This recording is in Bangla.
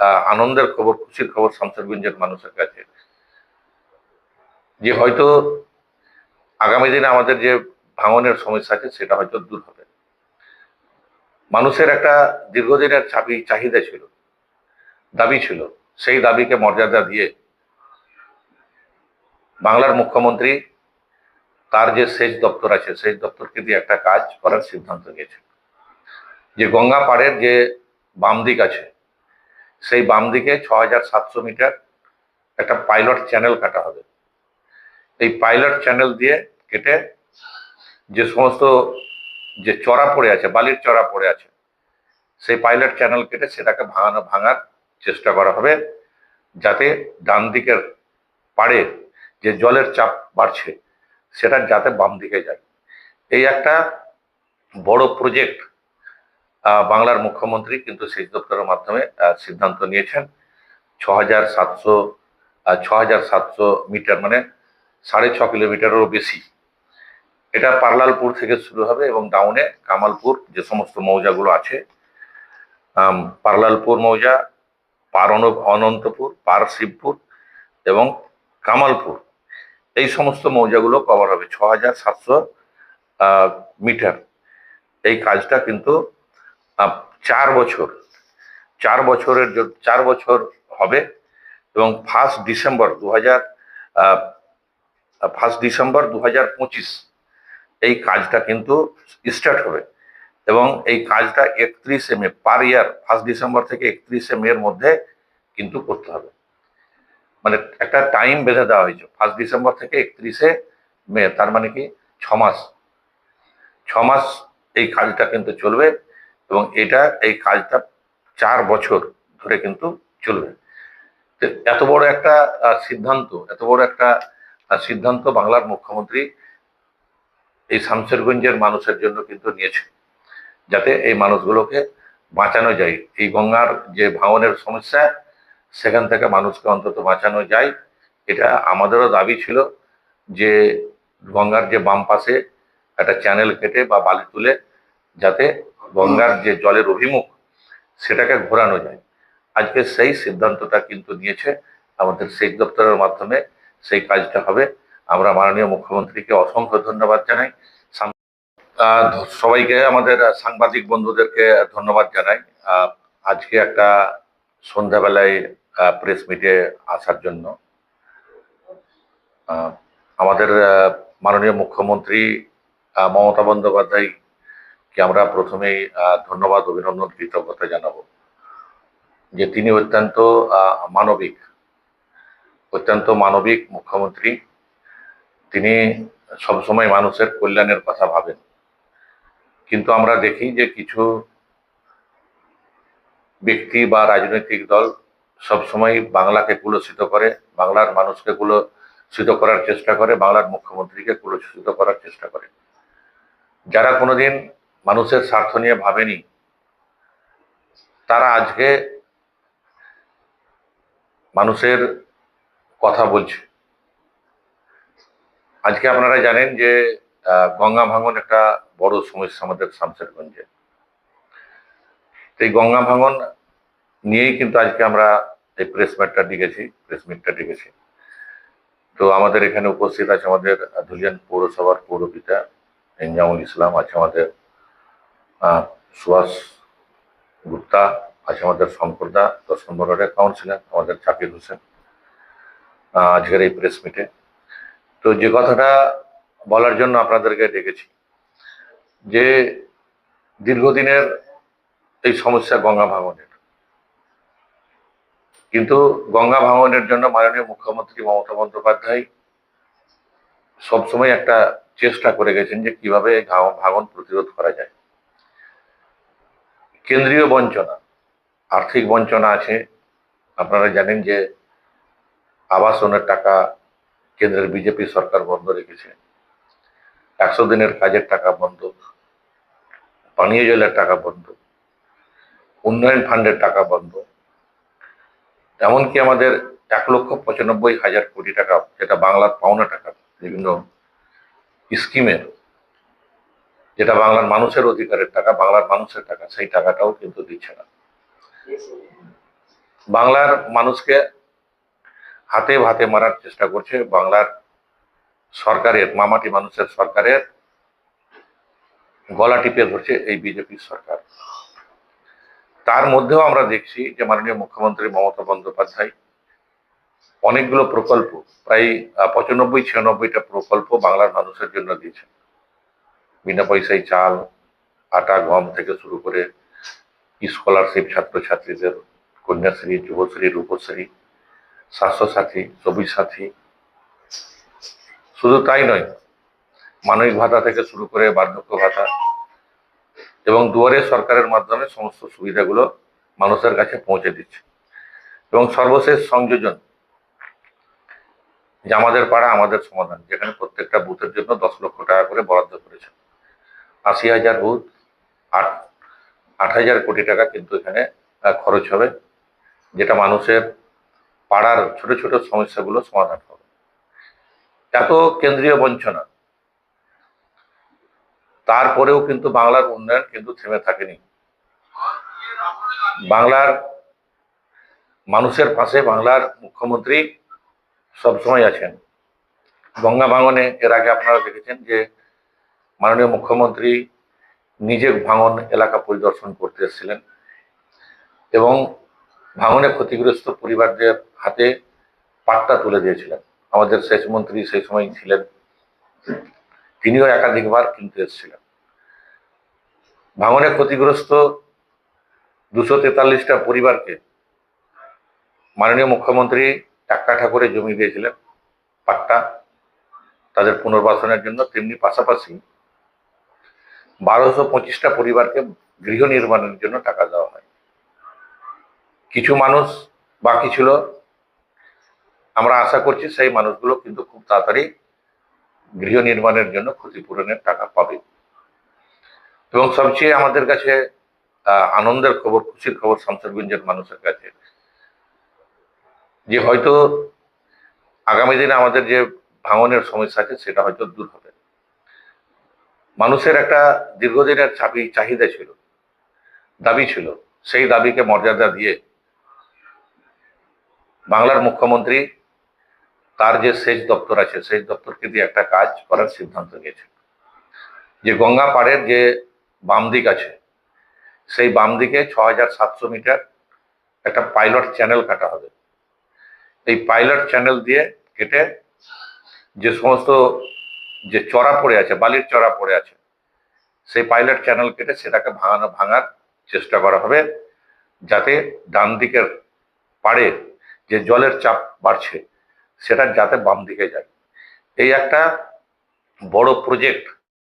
আনন্দের খবর, খুশির খবর শামসেরগঞ্জের মানুষের কাছে। যে হয়তো আগামী দিনে আমাদের যে ভাঙনের সমস্যা আছে, সেটা হয়তো দূর হবে। মানুষের একটা দীর্ঘদিনের চাবি, চাহিদা ছিল, দাবি ছিল। সেই দাবিকে মর্যাদা দিয়ে বাংলার মুখ্যমন্ত্রী তার যে সেচ দপ্তর আছে, সেচ দপ্তরকে দিয়ে একটা কাজ করার সিদ্ধান্ত নিয়েছে যে গঙ্গা পাড়ের যে বাম দিক আছে সেই বাম দিকে ছ হাজার সাতশো মিটার একটা পাইলট চ্যানেল কাটা হবে। এই পাইলট চ্যানেল দিয়ে কেটে যে সমস্ত যে চড়া পড়ে আছে, বালির চড়া পড়ে আছে, সেই পাইলট চ্যানেল কেটে সেটাকে ভাঙানো, ভাঙার চেষ্টা করা হবে যাতে ডান দিকের পাড়ে যে জলের চাপ বাড়ছে, সেটা যাতে বাম দিকে যায়। এই একটা বড় প্রজেক্ট বাংলার মুখ্যমন্ত্রী কিন্তু সেচ দপ্তরের মাধ্যমে সিদ্ধান্ত নিয়েছেন। ছ হাজার সাতশো ছ হাজার সাতশো মিটার মানে সাড়ে ছ কিলোমিটারেরও বেশি। এটা পার্লালপুর থেকে শুরু হবে এবং ডাউনে কামালপুর যে সমস্ত মৌজাগুলো আছে পার্লালপুর মৌজা পার অনন্তপুর পার শিবপুর এবং কামালপুর। এই সমস্ত মৌজাগুলো কভার হবে ছ হাজার সাতশো মিটার। এই কাজটা কিন্তু চার বছর, চার বছরের চার বছর হবে এবং ফার্স্ট ডিসেম্বর দু হাজার ফার্স্ট ডিসেম্বর দু হাজার পঁচিশ এই কাজটা কিন্তু স্টার্ট হবে এবং এই কাজটা একত্রিশে মে পার ইয়ার ফার্স্ট ডিসেম্বর থেকে একত্রিশে মে এর মধ্যে কিন্তু করতে হবে। মানে একটা টাইম বেঁধে দেওয়া হয়েছে ফার্স্ট ডিসেম্বর থেকে একত্রিশে মে, তার মানে কি ছ মাস ছ মাস এই কাজটা কিন্তু চলবে। এবং এটা এই কাজটা চার বছর ধরে কিন্তু চলবে। এত বড় একটা সিদ্ধান্ত, এত বড় একটা সিদ্ধান্ত বাংলার মুখ্যমন্ত্রী এই শামশেরগঞ্জের মানুষের জন্য কিন্তু নিয়েছে, যাতে এই মানুষগুলোকে বাঁচানো যায়। এই গঙ্গার যে ভাঙনের সমস্যা, সেখান থেকে মানুষকে অন্তত বাঁচানো যায়। এটা আমাদেরও দাবি ছিল যে গঙ্গার যে বাম পাশে একটা চ্যানেল কেটে বা বালি তুলে যাতে গঙ্গার যে জলের অভিমুখ, সেটাকে ঘোরানো যায়। আজকে সেই সিদ্ধান্তটা কিন্তু নিয়েছে আমাদের সেচ দপ্তরের মাধ্যমে সেই কাজটা হবে। আমরা মাননীয় মুখ্যমন্ত্রীকে অসংখ্য ধন্যবাদ জানাই। সবাইকে আমাদের সাংবাদিক বন্ধুদেরকে ধন্যবাদ জানাই। আজকে একটা সন্ধ্যাবেলায় প্রেস মিটে আসার জন্য। আমাদের মাননীয় মুখ্যমন্ত্রী মমতা বন্দ্যোপাধ্যায়কে আমরা প্রথমেই ধন্যবাদ, অভিনন্দন, কৃতজ্ঞতা জানাব। যে তিনি অত্যন্ত মানবিক অত্যন্ত মানবিক মুখ্যমন্ত্রী। তিনি সবসময় মানুষের কল্যাণের কথা ভাবেন। কিন্তু আমরা দেখি যে কিছু ব্যক্তি বা রাজনৈতিক দল সবসময় বাংলাকে কুলসিত করে, বাংলার মানুষকে কুলসিত করার চেষ্টা করে, বাংলার মুখ্যমন্ত্রীকে কুলসিত করার চেষ্টা করে। যারা কোনোদিন মানুষের স্বার্থ নিয়ে ভাবেনি, তারা আজকে মানুষের কথা বলছে। আজকে আপনারা জানেন যে গঙ্গা ভাঙন একটা বড় সমস্যা আমাদের শামশেরগঞ্জে। তো এই গঙ্গা ভাঙন নিয়েই কিন্তু আজকে আমরা এই প্রেস মিটটা ডেকেছি, প্রেস মিটটা ডেকেছি। তো আমাদের এখানে উপস্থিত আছে আমাদের ধুলিয়ান পৌরসভার পৌরপিতা, এনজামুল ইসলাম আছে আমাদের সুভাষ গুপ্তা আছে আমাদের শঙ্করদা দশ নম্বর ওয়ার্ডের কাউন্সিলর আমাদের জাকির হোসেন আজকের এই প্রেস মিটে তো যে কথাটা বলার জন্য আপনাদেরকে ডেকেছি, যে দীর্ঘদিনের এই সমস্যা গঙ্গা ভাঙনের। কিন্তু গঙ্গা ভাঙনের জন্য মাননীয় মুখ্যমন্ত্রী মমতা বন্দ্যোপাধ্যায় সবসময় একটা চেষ্টা করে গেছেন যে কীভাবে ভাঙন প্রতিরোধ করা যায়। কেন্দ্রীয় বঞ্চনা। আর্থিক বঞ্চনা আছে। আপনারা জানেন যে আবাসনের টাকা কেন্দ্রের বিজেপি সরকার বন্ধ রেখেছে। একশো দিনের কাজের টাকা বন্ধ, পানীয় জলের টাকা বন্ধ, উন্নয়ন ফান্ডের টাকা বন্ধ। এমনকি আমাদের এক লক্ষ পঁচানব্বই হাজার কোটি টাকা, যেটা বাংলার পাওনা টাকা, বিভিন্ন স্কিমের যেটা বাংলার মানুষের অধিকারের টাকা, বাংলার মানুষের টাকা, সেই টাকাটাও কিন্তু দিচ্ছে না। বাংলার মানুষকে হাতে ভাতে মারার চেষ্টা করছে বাংলার সরকারের, মামাটি মানুষের সরকারের গলা টিপে ধরছে এই বিজেপি সরকার। তার মধ্যেও আমরা দেখছি যে মাননীয় মুখ্যমন্ত্রী মমতা বন্দ্যোপাধ্যায় অনেকগুলো প্রকল্প, প্রায় পঁচানব্বই, ছিয়ানব্বইটা প্রকল্প বাংলার মানুষের জন্য দিয়েছেন। বিনা পয়সায় চাল, আটা, গম থেকে শুরু করে স্কলারশিপ ছাত্রছাত্রীদের, কন্যাশ্রী, যুবশ্রী, রূপশ্রী, স্বাস্থ্যসাথী সবুজ সাথী শুধু তাই নয়, মানবিক ভাতা থেকে শুরু করে বার্ধক্য ভাতা এবং দুয়ারে সরকারের মাধ্যমে সমস্ত সুবিধাগুলো মানুষের কাছে পৌঁছে দিচ্ছে। এবং সর্বশেষ সংযোজন, যে আমাদের পাড়া, আমাদের সমাধান, যেখানে প্রত্যেকটা বুথের জন্য দশ লক্ষ টাকা করে বরাদ্দ করেছে। আশি হাজার বুথ, আট আট হাজার কোটি টাকা কিন্তু এখানে খরচ হবে, যেটা মানুষের পাড়ার ছোট ছোট সমস্যাগুলো সমাধান হবে। এত কেন্দ্রীয় বঞ্চনা। তারপরেও কিন্তু বাংলার উন্নয়ন কিন্তু থেমে থাকেনি। বাংলার মানুষের পাশে বাংলার মুখ্যমন্ত্রী সবসময় আছেন। গঙ্গা ভাঙনে, এর আগে আপনারা দেখেছেন যে মাননীয় মুখ্যমন্ত্রী নিজে ভাঙন এলাকা পরিদর্শন করতে এসেছিলেন এবং ভাঙনে ক্ষতিগ্রস্ত পরিবারদের হাতে পাট্টা তুলে দিয়েছিলেন। আমাদের সেচ মন্ত্রী সেই সময় ছিলেন। তিনিও একাধিকবার কিনতে এসেছিলেন। ভাঙনে ক্ষতিগ্রস্ত দুশো তেতাল্লিশটা পরিবারকে মাননীয় মুখ্যমন্ত্রী টাক্কা ঠাকুরে জমি দিয়েছিলেন, পাট্টা। তাদের পুনর্বাসনের জন্য তেমনি পাশাপাশি বারোশো পঁচিশটা পরিবারকে গৃহ নির্মাণের জন্য টাকা দেওয়া হয়। কিছু মানুষ বাকি ছিল, আমরা আশা করছি সেই মানুষগুলো কিন্তু খুব তাড়াতাড়ি গৃহ নির্মাণের জন্য ক্ষতিপূরণের টাকা পাবে। এবং সবচেয়ে আমাদের কাছে আনন্দের খবর, খুশির খবর শামসেরগঞ্জের মানুষের কাছে, যে হয়তো আগামী দিনে আমাদের যে ভাঙনের সমস্যা আছে, সেটা হয়তো দূর হবে। মানুষের একটা দীর্ঘদিনের চাপি চাহিদা ছিল, দাবি ছিল। সেই দাবিকে মর্যাদা দিয়ে বাংলার মুখ্যমন্ত্রী তার যে সেচ দপ্তর আছে, সেচ দপ্তরকে দিয়ে একটা কাজ করার সিদ্ধান্ত নিয়েছে যে গঙ্গা পাড়ের যে বাম দিক আছে, সেই বাম দিকে ছ হাজার সাতশো মিটার একটা পাইলট চ্যানেল কাটা হবে। এই পাইলট চ্যানেল দিয়ে কেটে যে সমস্ত যে চড়া পড়ে আছে, বালির চড়া পড়ে আছে, সেই পাইলট চ্যানেল কেটে সেটাকে ভাঙানো, ভাঙার চেষ্টা করা হবে যাতে ডান দিকের পাড়ে যে জলের চাপ বাড়ছে, সেটা যাতে বাম দিকে যায়। এই একটা বড় প্রজেক্ট